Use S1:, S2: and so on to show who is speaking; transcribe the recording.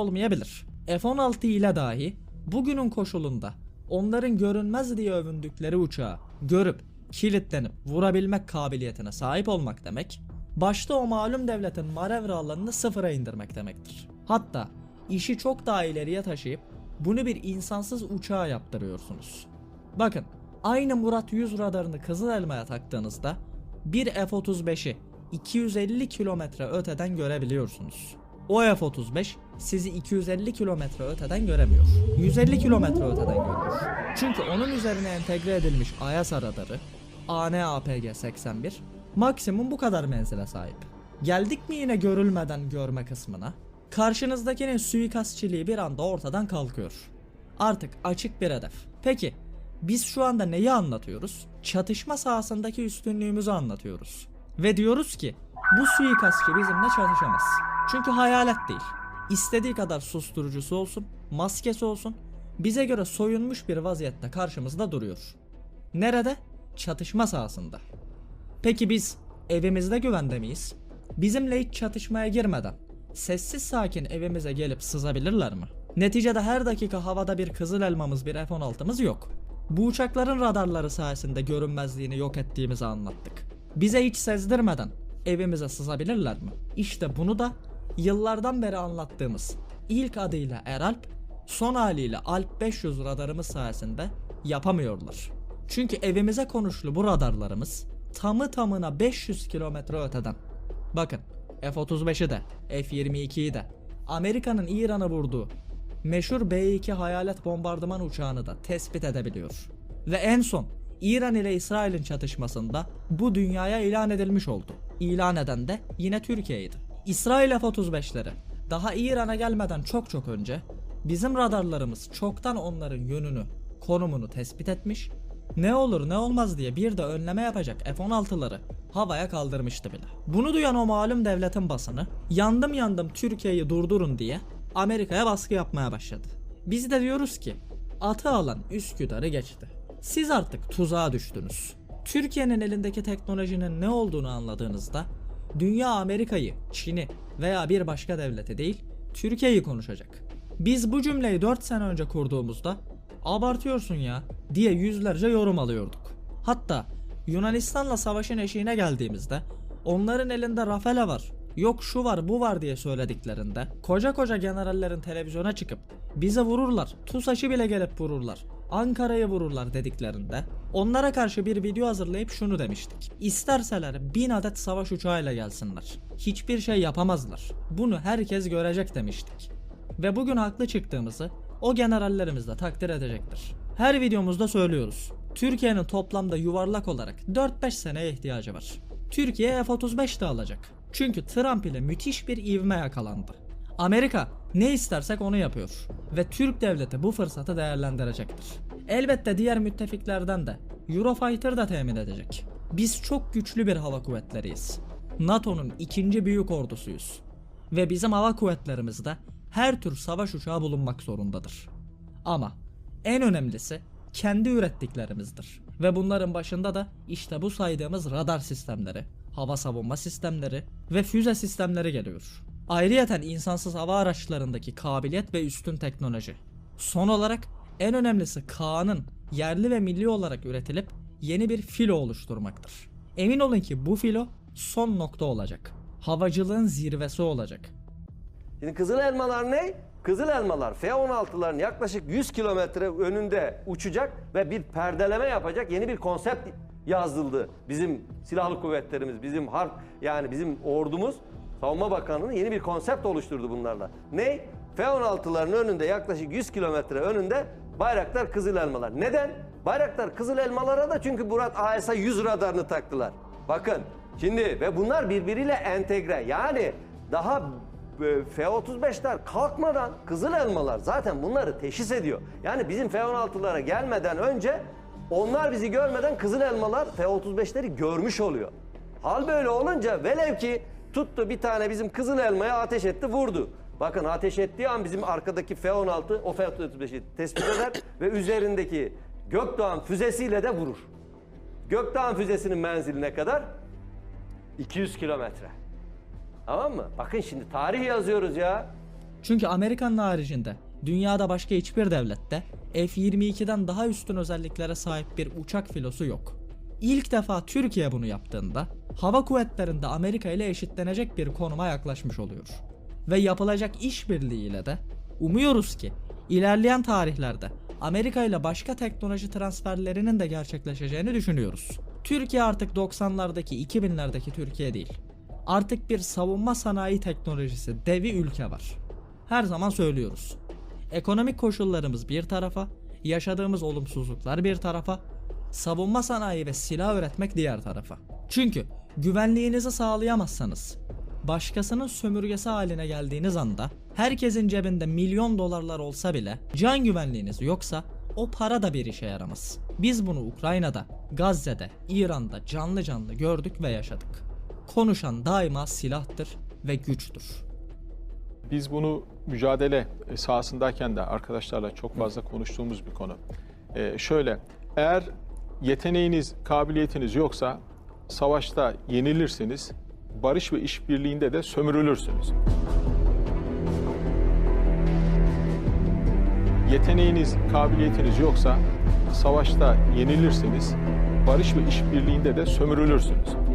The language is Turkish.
S1: olmayabilir. F-16 ile dahi bugünün koşulunda onların görünmez diye övündükleri uçağı görüp kilitlenip vurabilmek kabiliyetine sahip olmak demek, başta o malum devletin manevra alanını sıfıra indirmek demektir. Hatta işi çok daha ileriye taşıyıp bunu bir insansız uçağa yaptırıyorsunuz. Bakın, aynı Murat 100 radarını Kızılelma'ya taktığınızda bir F-35'i 250 kilometre öteden görebiliyorsunuz. O F-35 sizi 250 kilometre öteden göremiyor. 150 kilometre öteden görüyor. Çünkü onun üzerine entegre edilmiş AESA radarı AN-APG-81 maksimum bu kadar menzile sahip. Geldik mi yine görülmeden görme kısmına? Karşınızdakinin suikastçiliği bir anda ortadan kalkıyor. Artık açık bir hedef. Peki biz şu anda neyi anlatıyoruz? Çatışma sahasındaki üstünlüğümüzü anlatıyoruz. Ve diyoruz ki bu suikastçı bizimle çalışamaz. Çünkü hayalet değil. İstediği kadar susturucusu olsun, maskesi olsun, bize göre soyunmuş bir vaziyette karşımızda duruyor. Nerede? Çatışma sahasında. Peki biz evimizde güvende miyiz? Bizimle hiç çatışmaya girmeden sessiz sakin evimize gelip sızabilirler mi? Neticede her dakika havada bir kızıl elmamız bir F-16'mız yok. Bu uçakların radarları sayesinde görünmezliğini yok ettiğimizi anlattık. Bize hiç sezdirmeden evimize sızabilirler mi? İşte bunu da yıllardan beri anlattığımız ilk adıyla Eralp, son haliyle Alp 500 radarımız sayesinde yapamıyorlar. Çünkü evimize konuşlu bu radarlarımız tamı tamına 500 kilometre öteden. Bakın F-35'i de F-22'yi de Amerika'nın İran'a vurduğu meşhur B-2 hayalet bombardıman uçağını da tespit edebiliyor. Ve en son İran ile İsrail'in çatışmasında bu dünyaya ilan edilmiş oldu. İlan eden de yine Türkiye'ydi. İsrail F-35'leri daha İran'a gelmeden çok çok önce bizim radarlarımız çoktan onların yönünü, konumunu tespit etmiş ne olur ne olmaz diye bir de önleme yapacak F-16'ları havaya kaldırmıştı bile. Bunu duyan o malum devletin basını yandım yandım Türkiye'yi durdurun diye Amerika'ya baskı yapmaya başladı. Biz de diyoruz ki atı alan Üsküdar'ı geçti. Siz artık tuzağa düştünüz. Türkiye'nin elindeki teknolojinin ne olduğunu anladığınızda dünya Amerika'yı, Çin'i veya bir başka devleti değil Türkiye'yi konuşacak. Biz bu cümleyi 4 sene önce kurduğumuzda abartıyorsun ya diye yüzlerce yorum alıyorduk. Hatta Yunanistan'la savaşın eşiğine geldiğimizde onların elinde Rafale var, yok şu var bu var diye söylediklerinde koca koca generallerin televizyona çıkıp bize vururlar, TUSAŞ'ı bile gelip vururlar, Ankara'yı vururlar dediklerinde onlara karşı bir video hazırlayıp şunu demiştik. İsterseler bin adet savaş uçağıyla gelsinler. Hiçbir şey yapamazlar. Bunu herkes görecek demiştik. Ve bugün haklı çıktığımızı o generallerimiz de takdir edecektir. Her videomuzda söylüyoruz. Türkiye'nin toplamda yuvarlak olarak 4-5 seneye ihtiyacı var. Türkiye F-35 de alacak. Çünkü Trump ile müthiş bir ivme yakalandı. Amerika ne istersek onu yapıyor ve Türk devleti bu fırsatı değerlendirecektir. Elbette diğer müttefiklerden de Eurofighter da temin edecek. Biz çok güçlü bir hava kuvvetleriyiz. NATO'nun ikinci büyük ordusuyuz. Ve bizim hava kuvvetlerimizde her tür savaş uçağı bulunmak zorundadır. Ama en önemlisi kendi ürettiklerimizdir. Ve bunların başında da işte bu saydığımız radar sistemleri, hava savunma sistemleri ve füze sistemleri geliyor. Ayrıyeten insansız hava araçlarındaki kabiliyet ve üstün teknoloji. Son olarak en önemlisi Kaan'ın yerli ve milli olarak üretilip yeni bir filo oluşturmaktır. Emin olun ki bu filo son nokta olacak. Havacılığın zirvesi olacak.
S2: Şimdi kızıl elmalar ne? Kızıl elmalar F-16'ların yaklaşık 100 kilometre önünde uçacak ve bir perdeleme yapacak yeni bir konsept yazıldı. Bizim silahlı kuvvetlerimiz, bizim harp yani bizim ordumuz Savunma Bakanlığı'nın yeni bir konsept oluşturdu bunlarla. Ne? F-16'ların önünde yaklaşık 100 kilometre önünde Bayraktar Kızıl Elmalar. Neden? Bayraktar Kızıl Elmalara da çünkü Murat AESA 100 radarını taktılar. Bakın şimdi ve bunlar birbiriyle entegre. Yani daha e, F-35'ler kalkmadan Kızıl Elmalar zaten bunları teşhis ediyor. Yani bizim F-16'lara gelmeden önce onlar bizi görmeden Kızıl Elmalar F-35'leri görmüş oluyor. Hal böyle olunca velev ki tuttu bir tane bizim Kızıl Elma'ya ateş etti vurdu. Bakın ateş ettiği an bizim arkadaki F-16 o F-35'i tespit eder ve üzerindeki Gökdoğan füzesiyle de vurur. Gökdoğan füzesinin menziline kadar 200 kilometre. Tamam mı? Bakın şimdi tarih yazıyoruz ya.
S1: Çünkü Amerika'nın haricinde dünyada başka hiçbir devlette F-22'den daha üstün özelliklere sahip bir uçak filosu yok. İlk defa Türkiye bunu yaptığında hava kuvvetlerinde Amerika ile eşitlenecek bir konuma yaklaşmış oluyor. Ve yapılacak işbirliğiyle de umuyoruz ki ilerleyen tarihlerde Amerika ile başka teknoloji transferlerinin de gerçekleşeceğini düşünüyoruz. Türkiye artık 90'lardaki 2000'lerdeki Türkiye değil. Artık bir savunma sanayi teknolojisi devi ülke var. Her zaman söylüyoruz. Ekonomik koşullarımız bir tarafa, yaşadığımız olumsuzluklar bir tarafa, savunma sanayi ve silah üretmek diğer tarafa. Çünkü güvenliğinizi sağlayamazsanız, başkasının sömürgesi haline geldiğiniz anda herkesin cebinde milyon dolarlar olsa bile can güvenliğiniz yoksa o para da bir işe yaramaz. Biz bunu Ukrayna'da, Gazze'de, İran'da canlı canlı gördük ve yaşadık. Konuşan daima silahtır ve güçtür.
S3: Biz bunu mücadele sahasındayken de arkadaşlarla çok fazla konuştuğumuz bir konu. Ee, şöyle, eğer yeteneğiniz, kabiliyetiniz yoksa savaşta yenilirsiniz, barış ve işbirliğinde de sömürülürsünüz. Yeteneğiniz, kabiliyetiniz yoksa savaşta yenilirsiniz, barış ve işbirliğinde de sömürülürsünüz.